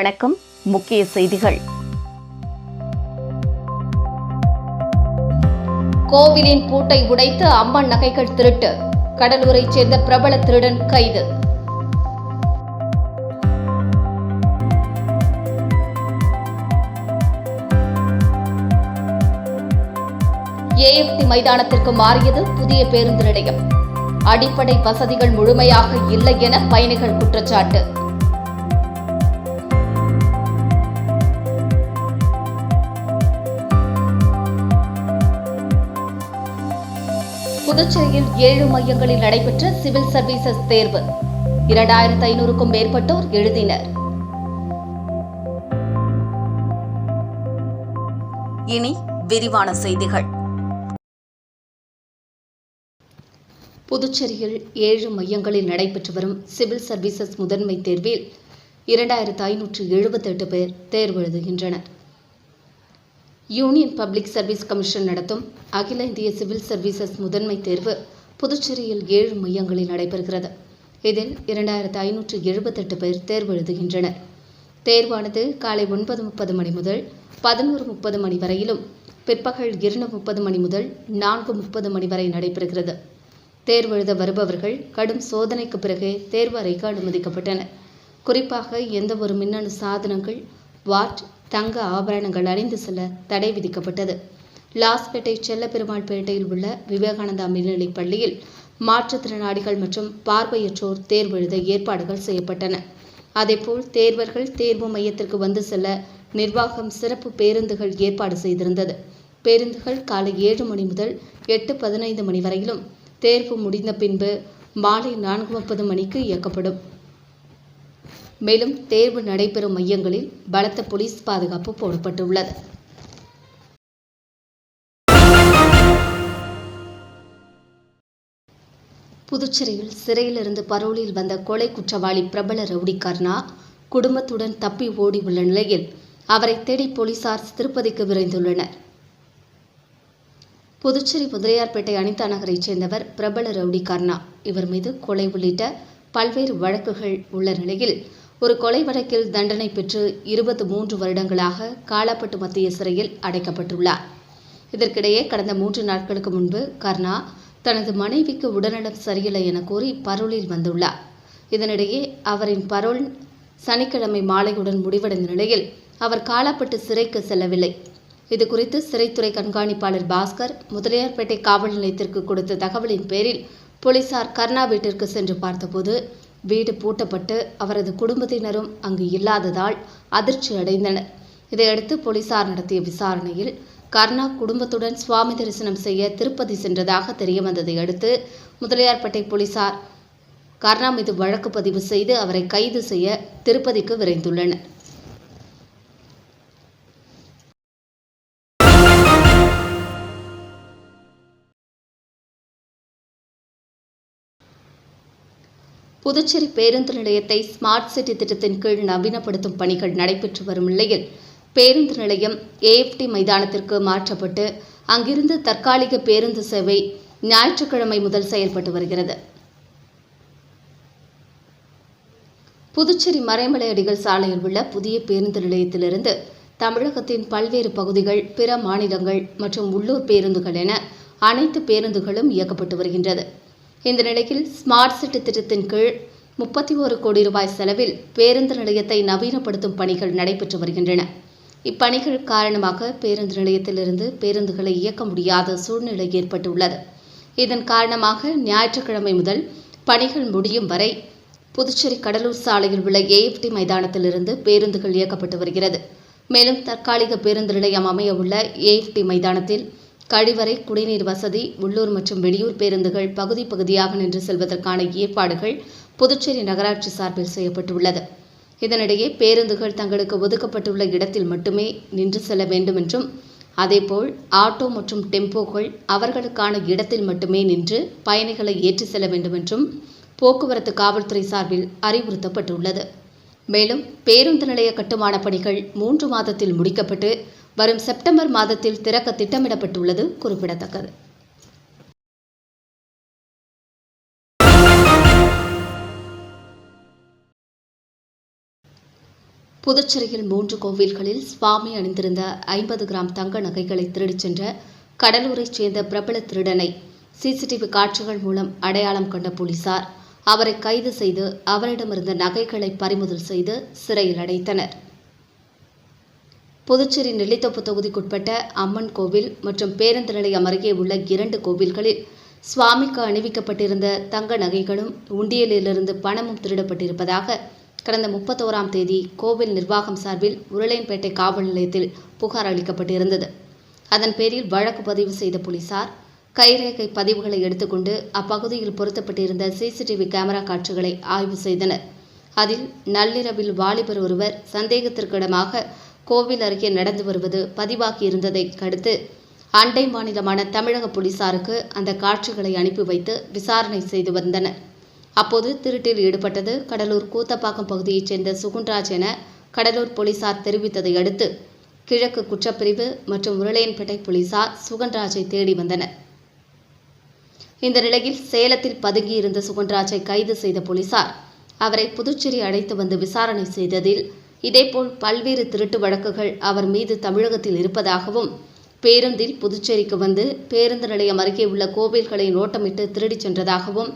வணக்கம். முக்கிய செய்திகள். கோவிலின் பூட்டை உடைத்து அம்மன் நகைகள் திருட்டு. கடலூரைச் சேர்ந்த பிரபல திருடன் கைது. ஏஎஃப்டி மைதானத்திற்கு மாறியது புதிய பேருந்து நிலையம். அடிப்படை வசதிகள் முழுமையாக இல்லை என பயணிகள் குற்றச்சாட்டு. புதுச்சேரியில் ஏழு மையங்களில் நடைபெற்ற சிவில் சர்வீசஸ் தேர்வு. இரண்டாயிரத்து ஐநூறுக்கும் மேற்பட்டோர் எழுதினர். இனி விரிவான செய்திகள். புதுச்சேரியில் ஏழு மையங்களில் நடைபெற்று வரும் சிவில் சர்வீசஸ் முதன்மை தேர்வில் இரண்டாயிரத்து ஐநூற்று எழுபத்தெட்டு பேர் தேர்வு எழுதுகின்றனர். யூனியன் பப்ளிக் சர்வீஸ் கமிஷன் நடத்தும் அகில இந்திய சிவில் சர்வீசஸ் முதன்மை தேர்வு புதுச்சேரியில் ஏழு மையங்களில் நடைபெறுகிறது. இதில் இரண்டாயிரத்து ஐநூற்று எழுபத்தெட்டு பேர் தேர்வு எழுதுகின்றனர். தேர்வானது காலை ஒன்பது முப்பது மணி முதல் பதினோரு முப்பது மணி வரையிலும் பிற்பகல் இரண்டு முப்பது மணி முதல் நான்கு முப்பது மணி வரை நடைபெறுகிறது. தேர்வு எழுத வருபவர்கள் கடும் சோதனைக்கு பிறகே தேர்வு அறைக்கு அனுமதிக்கப்பட்டனர். குறிப்பாக எந்தவொரு மின்னணு சாதனங்கள் வாட் தங்க ஆபரணங்கள் அணிந்து செல்ல தடை விதிக்கப்பட்டது. லாஸ்பேட்டை செல்லப்பெருமாள் பேட்டையில் உள்ள விவேகானந்தா மேல்நிலைப் பள்ளியில் மாற்றுத்திறனாளிகள் மற்றும் பார்வையற்றோர் தேர்வு எழுத ஏற்பாடுகள் செய்யப்பட்டன. அதேபோல் தேர்வர்கள் தேர்வு மையத்திற்கு வந்து செல்ல நிர்வாகம் சிறப்பு பேருந்துகள் ஏற்பாடு செய்திருந்தது. பேருந்துகள் காலை ஏழு மணி முதல் எட்டு பதினைந்து மணி வரையிலும் தேர்வு முடிந்த பின்பு மாலை நான்கு முப்பது மணிக்கு இயக்கப்படும். மேலும் தேர்வு நடைபெறும் மையங்களில் பலத்த போலீஸ் பாதுகாப்பு போடப்பட்டுள்ளது. புதுச்சேரியில் சிறையிலிருந்து பரோலில் வந்த கொலை குற்றவாளி பிரபல ரவுடி கர்ணா குடும்பத்துடன் தப்பி ஓடி உள்ள நிலையில் அவரை தேடி போலீசார் திருப்பதிக்கு விரைந்துள்ளனர். புதுச்சேரி முதலியார்பேட்டை அனிதா நகரைச் சேர்ந்தவர் பிரபல ரவுடி கர்ணா இவர் மீது கொலை உள்ளிட்ட பல்வேறு வழக்குகள் உள்ள நிலையில் ஒரு கொலை வழக்கில் தண்டனை பெற்று இருபத்தி மூன்று வருடங்களாக காலாப்பட்டு மத்திய சிறையில் அடைக்கப்பட்டுள்ளார். இதற்கிடையே கடந்த மூன்று நாட்களுக்கு முன்பு கர்ணா தனது மனைவிக்கு உடல்நலம் சரியில்லை என கூறி பரோலில் வந்துள்ளார். இதனிடையே அவரின் பரோல் சனிக்கிழமை மாலையுடன் முடிவடைந்த நிலையில் அவர் காலாப்பட்டு சிறைக்கு செல்லவில்லை. இது குறித்து சிறைத்துறை கண்காணிப்பாளர் பாஸ்கர் முதலியார்பேட்டை காவல் நிலையத்திற்கு கொடுத்த தகவலின் பேரில் போலீசார் கர்ணா வீட்டிற்கு சென்று பார்த்தபோது வீடு பூட்டப்பட்டு அவரது குடும்பத்தினரும் அங்கு இல்லாததால் அதிர்ச்சி அடைந்தனர். இதையடுத்து போலீசார் நடத்திய விசாரணையில் கர்ணா குடும்பத்துடன் சுவாமி தரிசனம் செய்ய திருப்பதி சென்றதாக தெரியவந்ததை அடுத்து முதலியார்பேட்டை போலீசார் கர்ணா மீது வழக்கு பதிவு செய்து அவரை கைது செய்ய திருப்பதிக்கு விரைந்துள்ளனர். புதுச்சேரி பேருந்து நிலையத்தை ஸ்மார்ட் சிட்டி திட்டத்தின் கீழ் நவீனப்படுத்தும் பணிகள் நடைபெற்று வரும் நிலையில் பேருந்து நிலையம் ஏஎஃப்டி மைதானத்திற்கு மாற்றப்பட்டு அங்கிருந்து தற்காலிக பேருந்து சேவை ஞாயிற்றுக்கிழமை முதல் செயல்பட்டு வருகிறது. புதுச்சேரி மறைமலை அடிகள் சாலையில் உள்ள புதிய பேருந்து நிலையத்திலிருந்து தமிழகத்தின் பல்வேறு பகுதிகள் பிற மாநிலங்கள் மற்றும் உள்ளூர் பேருந்துகள் என அனைத்து பேருந்துகளும் இயக்கப்பட்டு வருகின்றது. இந்த நிலையில் ஸ்மார்ட் சிட்டி திட்டத்தின் கீழ் முப்பத்தி ஓரு கோடி ரூபாய் செலவில் பேருந்து நிலையத்தை நவீனப்படுத்தும் பணிகள் நடைபெற்று வருகின்றன. இப்பணிகள் காரணமாக பேருந்து நிலையத்திலிருந்து பேருந்துகளை இயக்க முடியாத சூழ்நிலை ஏற்பட்டுள்ளது. இதன் காரணமாக ஞாயிற்றுக்கிழமை முதல் பணிகள் முடியும் வரை புதுச்சேரி கடலூர் சாலையில் உள்ள ஏஎஃப்டி மைதானத்திலிருந்து பேருந்துகள் இயக்கப்பட்டு வருகிறது. மேலும் தற்காலிக பேருந்து நிலையம் அமைய உள்ள ஏஎஃப்டி மைதானத்தில் கழிவறை குடிநீர் வசதி உள்ளூர் மற்றும் வெளியூர் பேருந்துகள் பகுதி பகுதியாக நின்று செல்வதற்கான ஏற்பாடுகள் புதுச்சேரி நகராட்சி சார்பில் செய்யப்பட்டுள்ளது. இதனிடையே பேருந்துகள் தங்களுக்கு ஒதுக்கப்பட்டுள்ள இடத்தில் மட்டுமே நின்று செல்ல வேண்டும் என்றும் அதேபோல் ஆட்டோ மற்றும் டெம்போக்கள் அவர்களுக்கான இடத்தில் மட்டுமே நின்று பயணிகளை ஏற்றி செல்ல வேண்டும் என்றும் போக்குவரத்து காவல்துறை சார்பில் அறிவுறுத்தப்பட்டுள்ளது. மேலும் பேருந்து நிலைய கட்டுமான பணிகள் மூன்று மாதத்தில் முடிக்கப்பட்டு வரும் செப்டம்பர் மாதத்தில் திறக்க திட்டமிடப்பட்டுள்ளது குறிப்பிடத்தக்கது. புதுச்சேரியில் மூன்று கோவில்களில் சுவாமி அணிந்திருந்த ஐம்பது கிராம் தங்க நகைகளை திருடிச் சென்ற கடலூரைச் சேர்ந்த பிரபல திருடனை சிசிடிவி காட்சிகள் மூலம் அடையாளம் கண்ட போலீசார் அவரை கைது செய்து அவரிடமிருந்த நகைகளை பறிமுதல் செய்து சிறையில் அடைத்தனர். புதுச்சேரி நெல்லித்தோப்பு தொகுதிக்குட்பட்ட அம்மன் கோவில் மற்றும் பேருந்து நிலையம் அருகே உள்ள இரண்டு கோவில்களில் சுவாமிக்கு அணிவிக்கப்பட்டிருந்த தங்க நகைகளும் உண்டியலிலிருந்து பணமும் திருடப்பட்டிருப்பதாக கடந்த முப்பத்தோராம் தேதி கோவில் நிர்வாகம் சார்பில் உருளையன்பேட்டை காவல் நிலையத்தில் புகார் அளிக்கப்பட்டிருந்தது. அதன் பேரில் வழக்கு பதிவு செய்த போலீசார் கைரேகை பதிவுகளை எடுத்துக்கொண்டு அப்பகுதியில் பொருத்தப்பட்டிருந்த சிசிடிவி கேமரா காட்சிகளை ஆய்வு செய்தனர். அதில் நள்ளிரவில் வாலிபர் ஒருவர் சந்தேகத்திற்கிடமாக கோவில் அருகே நடந்து வருவது பதிவாகியிருந்ததை அடுத்து அண்டை மாநிலமான தமிழக போலீசாருக்கு அந்த காட்சிகளை அனுப்பி வைத்து விசாரணை செய்து வந்தனர். அப்போது திருட்டில் ஈடுபட்டது கடலூர் கூத்தப்பாக்கம் பகுதியைச் சேர்ந்த சுகுன்ராஜ் என கடலூர் போலீசார் தெரிவித்ததை அடுத்து கிழக்கு குற்றப்பிரிவு மற்றும் உருளையன்பேட்டை போலீசார் சுகன்ராஜை தேடி வந்தனர். இந்த நிலையில் சேலத்தில் பதுங்கியிருந்த சுகன்ராஜை கைது செய்த போலீசார் அவரை புதுச்சேரி அழைத்து வந்து விசாரணை செய்ததில் இதேபோல் பல்வேறு திருட்டு வழக்குகள் அவர் மீது தமிழகத்தில் இருப்பதாகவும் பேருந்தில் புதுச்சேரிக்கு வந்து பேருந்து நிலையம் அருகே உள்ள கோவில்களை நோட்டமிட்டு திருடிச் சென்றதாகவும்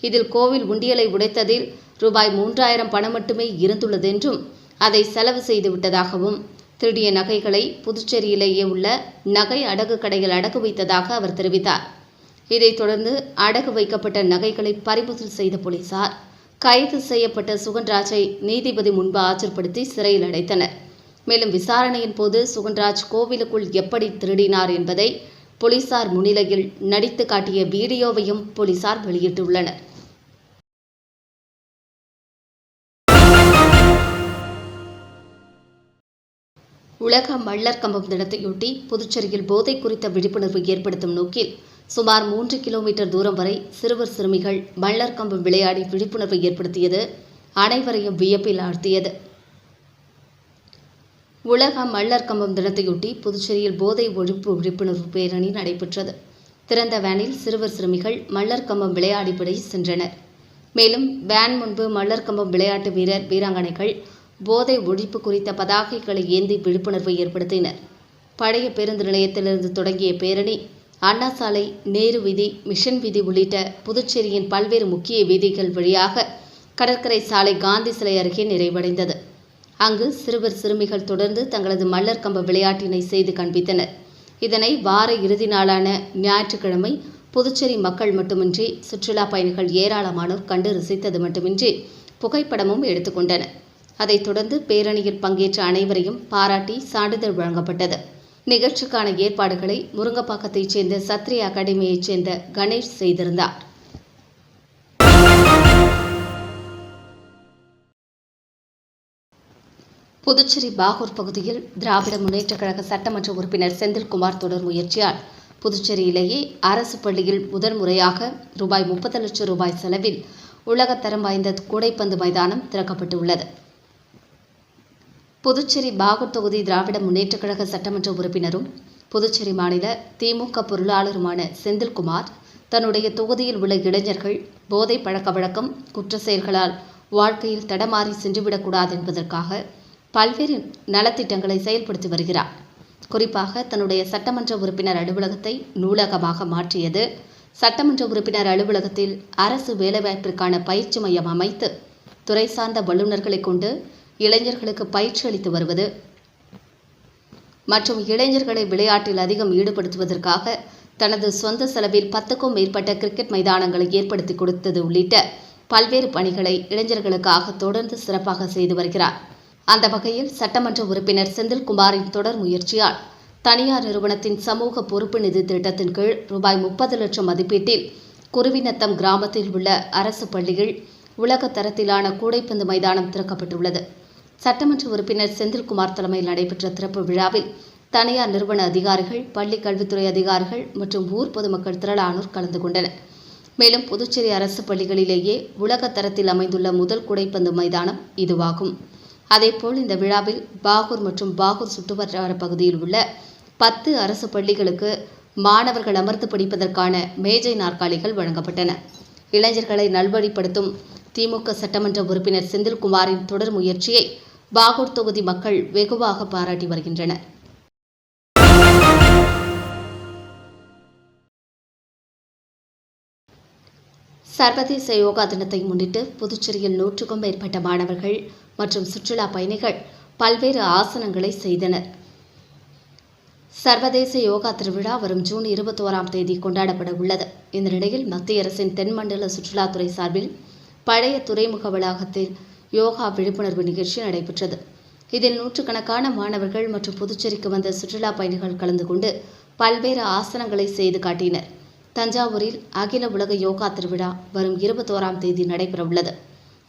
இதில் கோவில் உண்டியலை உடைத்ததில் ரூபாய் மூன்றாயிரம் பணம் மட்டுமே இருந்துள்ளதென்றும் அதை செலவு செய்து விட்டதாகவும் திருடிய நகைகளை புதுச்சேரியிலேயே உள்ள நகை அடகு கடையில் அடகு வைத்ததாக அவர் தெரிவித்தார். இதைத் தொடர்ந்து அடகு வைக்கப்பட்ட நகைகளை பறிமுதல் செய்த போலீசார். கைது செய்யப்பட்ட சுகன்ராஜை நீதிபதி முன்பு ஆஜர்படுத்தி சிறையில் அடைத்தனர். மேலும் விசாரணையின் போது சுகன்ராஜ் கோவிலுக்குள் எப்படி திருடினார் என்பதை போலீசார் முன்னிலையில் நடித்து காட்டிய வீடியோவையும் போலீசார் வெளியிட்டுள்ளனர். உலக மள்ளர் கம்பம் தினத்தையொட்டி புதுச்சேரியில் போதை குறித்த விழிப்புணர்வு ஏற்படுத்தும் நோக்கில் சுமார் மூன்று கிலோமீட்டர் தூரம் வரை சிறுவர் சிறுமிகள் மல்லர் கம்பம் விளையாடி விழிப்புணர்வை ஏற்படுத்தியது. அனைவரையும் வியப்பில் ஆழ்த்தியது. உலக மல்லர் கம்பம் தினத்தையொட்டி புதுச்சேரியில் போதை ஒழிப்பு விழிப்புணர்வு பேரணி நடைபெற்றது. திறந்த வேனில் சிறுவர் சிறுமிகள் மல்லர் கம்பம் விளையாடிபடி சென்றனர். மேலும் வேன் முன்பு மல்லர் கம்பம் விளையாட்டு வீரர் வீராங்கனைகள் போதை ஒழிப்பு குறித்த பதாகைகளை ஏந்தி விழிப்புணர்வை ஏற்படுத்தினர். பழைய பேருந்து நிலையத்திலிருந்து தொடங்கிய பேரணி அண்ணா சாலை நேரு வீதி மிஷன் வீதி உள்ளிட்ட புதுச்சேரியின் பல்வேறு முக்கிய வீதிகள் வழியாக கடற்கரை சாலை காந்தி சிலை அருகே நிறைவடைந்தது. அங்கு சிறுவர் சிறுமிகள் தொடர்ந்து தங்களது மல்லர் கம்ப விளையாட்டினை செய்து காண்பித்தனர். இதனை வார இறுதி நாளான ஞாயிற்றுக்கிழமை புதுச்சேரி மக்கள் மட்டுமின்றி சுற்றுலா பயணிகள் ஏராளமானோர் கண்டு ரசித்தது மட்டுமின்றி புகைப்படமும் எடுத்துக்கொண்டனர் அதைத் தொடர்ந்து பேரணியில் பங்கேற்ற அனைவரையும் பாராட்டி சான்றிதழ் வழங்கப்பட்டது. நிகழ்ச்சிக்கான ஏற்பாடுகளை முருங்கப்பாக்கத்தைச் சேர்ந்த சத்ரி அகாடமியைச் சேர்ந்த கணேஷ் செய்திருந்தார். புதுச்சேரி பாகூர் பகுதியில் திராவிட முன்னேற்றக் கழக சட்டமன்ற உறுப்பினர் செந்தில்குமார் தொடர் முயற்சியால் புதுச்சேரியிலேயே அரசு பள்ளியில் முதல் முறையாக ரூபாய் முப்பது லட்சம் ரூபாய் செலவில் உலகத்தரம் வாய்ந்த கூடைப்பந்து மைதானம் திறக்கப்பட்டுள்ளது. புதுச்சேரி பாகூர் தொகுதி திராவிட முன்னேற்றக் கழக சட்டமன்ற உறுப்பினரும் புதுச்சேரி மாநில திமுக பொருளாளருமான செந்தில்குமார் தன்னுடைய தொகுதியில் உள்ள இளைஞர்கள் போதை பழக்க வழக்கம் குற்ற செயல்களால் வாழ்க்கையில் தடமாறி சென்றுவிடக்கூடாது என்பதற்காக பல்வேறு நலத்திட்டங்களை செயல்படுத்தி வருகிறார். குறிப்பாக தன்னுடைய சட்டமன்ற உறுப்பினர் அலுவலகத்தை நூலகமாக மாற்றியது சட்டமன்ற உறுப்பினர் அலுவலகத்தில் அரசு வேலைவாய்ப்பிற்கான பயிற்சி மையம் அமைத்து துறை சார்ந்த வல்லுநர்களை கொண்டு இளைஞர்களுக்கு பயிற்சி அளித்து வருவது. மற்றும் இளைஞர்களை விளையாட்டில் அதிகம் ஈடுபடுத்துவதற்காக தனது சொந்த செலவில் பத்துக்கும் மேற்பட்ட கிரிக்கெட் மைதானங்களை ஏற்படுத்தி கொடுத்தது உள்ளிட்ட பல்வேறு பணிகளை இளைஞர்களுக்காக தொடர்ந்து சிறப்பாக செய்து வருகிறார். அந்த வகையில் சட்டமன்ற உறுப்பினர் செந்தில்குமாரின் தொடர் முயற்சியால் தனியார் நிறுவனத்தின் சமூக பொறுப்பு நிதி திட்டத்தின் கீழ் ரூபாய் முப்பது லட்சம் மதிப்பீட்டில் குருவிநத்தம் கிராமத்தில் உள்ள அரசு பள்ளியில் உலக தரத்திலான கூடைப்பந்து மைதானம் திறக்கப்பட்டுள்ளது. சட்டமன்ற உறுப்பினர் செந்தில்குமார் தலைமையில் நடைபெற்ற திறப்பு விழாவில் தனியார் நிறுவன அதிகாரிகள் பள்ளி கல்வித்துறை அதிகாரிகள் மற்றும் ஊர் பொதுமக்கள் திரளானோர் கலந்து கொண்டனர். மேலும் புதுச்சேரி அரசு பள்ளிகளிலேயே உலக தரத்தில் அமைந்துள்ள முதல் குடைப்பந்து மைதானம் இதுவாகும். அதேபோல் இந்த விழாவில் பாகூர் மற்றும் பாகூர் சுற்றுவட்டார பகுதியில் உள்ள பத்து அரசு பள்ளிகளுக்கு மாணவர்கள் அமர்ந்து படிப்பதற்கான மேஜை நாற்காலிகள் வழங்கப்பட்டன. இளைஞர்களை நல்வழிப்படுத்தும் திமுக சட்டமன்ற உறுப்பினர் செந்தில்குமாரின் தொடர் முயற்சியை பாகூர் தொகுதி மக்கள் வெகுவாக பாராட்டி வருகின்றனர். சர்வதேச யோகா தினத்தை முன்னிட்டு புதுச்சேரியில் நூற்றுக்கும் மேற்பட்ட மாணவர்கள் மற்றும் சுற்றுலா பயணிகள் பல்வேறு ஆசனங்களை செய்தனர். சர்வதேச யோகா திருவிழா வரும் ஜூன் இருபத்தோராம் தேதி கொண்டாடப்பட உள்ளது. இந்த நிலையில் மத்திய அரசின் தென்மண்டல சுற்றுலாத்துறை சார்பில் பழைய துறைமுக வளாகத்தில் யோகா விழிப்புணர்வு நிகழ்ச்சி நடைபெற்றது. இதில் நூற்றுக்கணக்கான மாணவர்கள் மற்றும் புதுச்சேரிக்கு வந்த சுற்றுலா பயணிகள் கலந்து கொண்டு பல்வேறு ஆசனங்களை செய்து காட்டினர். தஞ்சாவூரில் அகில உலக யோகா திருவிழா வரும் இருபத்தோராம் தேதி நடைபெறவுள்ளது.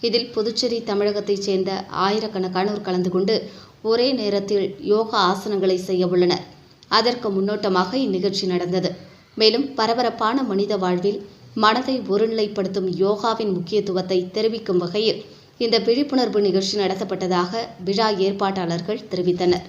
இதில் புதுச்சேரி தமிழகத்தைச் சேர்ந்த ஆயிரக்கணக்கானோர் கலந்து கொண்டு ஒரே நேரத்தில் யோகா ஆசனங்களை செய்ய உள்ளனர். அதற்கு முன்னோட்டமாக இந்நிகழ்ச்சி நடந்தது. மேலும் பரபரப்பான மனித வாழ்வில் மனதை ஒருநிலைப்படுத்தும் யோகாவின் முக்கியத்துவத்தை தெரிவிக்கும் வகையில் இந்த விழிப்புணர்வு நிகழ்ச்சி நடத்தப்பட்டதாக விழா ஏற்பாட்டாளர்கள் தெரிவித்தனர்.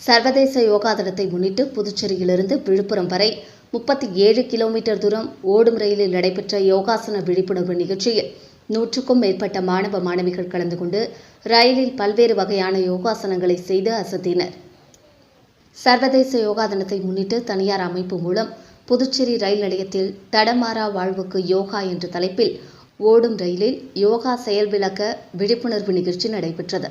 சர்வதேச யோகா தினத்தை முன்னிட்டு புதுச்சேரியிலிருந்து விழுப்புரம் வரை முப்பத்தி ஏழு கிலோமீட்டர் தூரம் ஓடும் ரயிலில் நடைபெற்ற யோகாசன விழிப்புணர்வு நிகழ்ச்சியில் நூற்றுக்கும் மேற்பட்ட மாணவ மாணவிகள் கலந்து கொண்டு ரயிலில் பல்வேறு வகையான யோகாசனங்களை செய்து அசத்தினர். சர்வதேச யோகா தினத்தை முன்னிட்டு தனியார் அமைப்பு மூலம் புதுச்சேரி ரயில் நிலையத்தில் தடமாறா வாழ்வுக்கு யோகா என்ற தலைப்பில் ஓடும் ரயிலில் யோகா செயல் விளக்க விழிப்புணர்வு நிகழ்ச்சி நடைபெற்றது.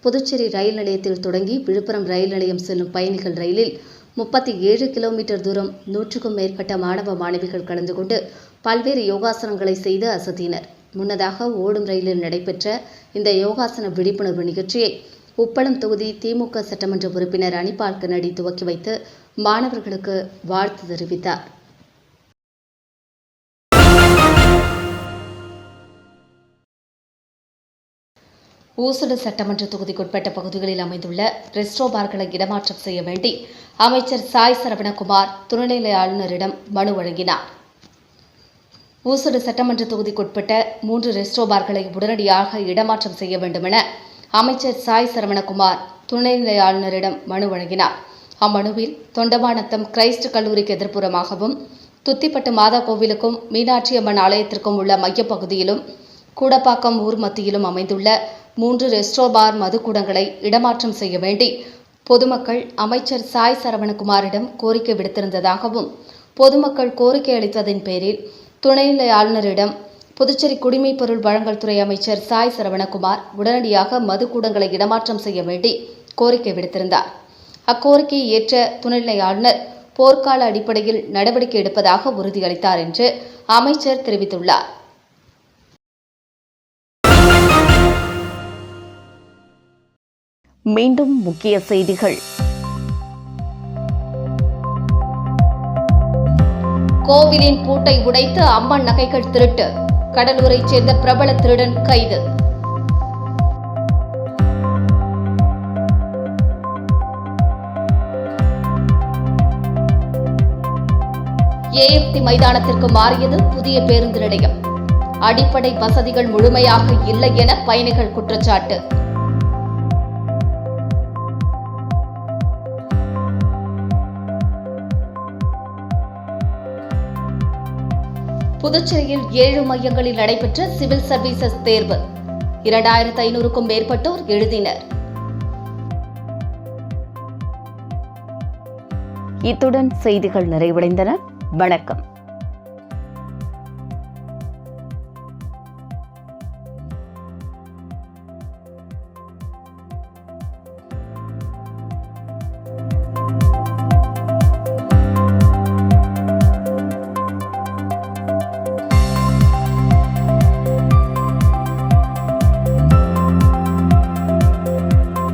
புதுச்சேரி ரயில் நிலையத்தில் தொடங்கி விழுப்புரம் ரயில் நிலையம் செல்லும் பயணிகள் ரயிலில் முப்பத்தி ஏழு கிலோமீட்டர் தூரம் நூற்றுக்கும் மேற்பட்ட மாணவ மாணவிகள் கலந்து கொண்டு பல்வேறு யோகாசனங்களை செய்து அசத்தினர். முன்னதாக ஓடும் ரயிலில் நடைபெற்ற இந்த யோகாசன விழிப்புணர்வு நிகழ்ச்சியை உப்பளம் தொகுதி திமுக சட்டமன்ற உறுப்பினர் அனிபால் நடி துவக்கி வைத்து மாணவர்களுக்கு வாழ்த்து தெரிவித்தார். ஊசுடு சட்டமன்ற தொகுதிக்குட்பட்ட பகுதிகளில் அமைந்துள்ள ரெஸ்டோ பார்களை இடமாற்றம் செய்ய வேண்டி அமைச்சர் சாய் சரவணகுமார் துணைநிலை ஆளுநரிடம் மனு வழங்கினார். ஊசுடு சட்டமன்ற தொகுதிக்குட்பட்ட மூன்று ரெஸ்டோ பார்களை உடனடியாக இடமாற்றம் செய்ய வேண்டுமென அமைச்சர் சாய் சரவணகுமார் துணைநிலை ஆளுநரிடம் மனு வழங்கினார். அம்மனுவில் தொண்டமாநத்தம் கிரைஸ்ட் கல்லூரிக்கு எதிர்ப்புறமாகவும் துத்திப்பட்டு மாதா கோவிலுக்கும் மீனாட்சி அம்மன் ஆலயத்திற்கும் உள்ள மையப்பகுதியிலும் கூடப்பாக்கம் ஊர் மத்தியிலும் அமைந்துள்ள மூன்று ரெஸ்டோ பார் மதுக்கூடங்களை இடமாற்றம் செய்ய வேண்டி பொதுமக்கள் அமைச்சர் சாய் சரவணகுமாரிடம் கோரிக்கை விடுத்திருந்ததாகவும் பொதுமக்கள் கோரிக்கை அளித்ததின் பேரில் துணைநிலை ஆளுநரிடம் புதுச்சேரி குடிமைப் பொருள் வழங்கல் துறை அமைச்சர் சாய் சரவணகுமார் உடனடியாக மதுக்கூடங்களை இடமாற்றம் செய்ய வேண்டி கோரிக்கை விடுத்திருந்தார். அக்கோரிக்கையை ஏற்ற துணைநிலை ஆளுநர் போர்க்கால அடிப்படையில் நடவடிக்கை எடுப்பதாக உறுதியளித்தார் என்று அமைச்சர் தெரிவித்துள்ளார். மீண்டும் முக்கிய செய்திகள். கோவிலின் பூட்டை உடைத்து அம்மன் நகைகள் திருட்டு. கடலூரைச் சேர்ந்த பிரபல திருடன் கைது. ஏஎப்டி மைதானத்திற்கு மாறியது புதிய பேருந்து நிலையம். அடிப்படை வசதிகள் முழுமையாக இல்லை என பயணிகள் குற்றச்சாட்டு. புதுச்சேரியில் ஏழு மையங்களில் நடைபெற்ற சிவில் சர்வீசஸ் தேர்வு. இரண்டாயிரத்து ஐநூறுக்கும் மேற்பட்டோர் எழுதினர். இத்துடன் செய்திகள் நிறைவடைந்தன. வணக்கம்.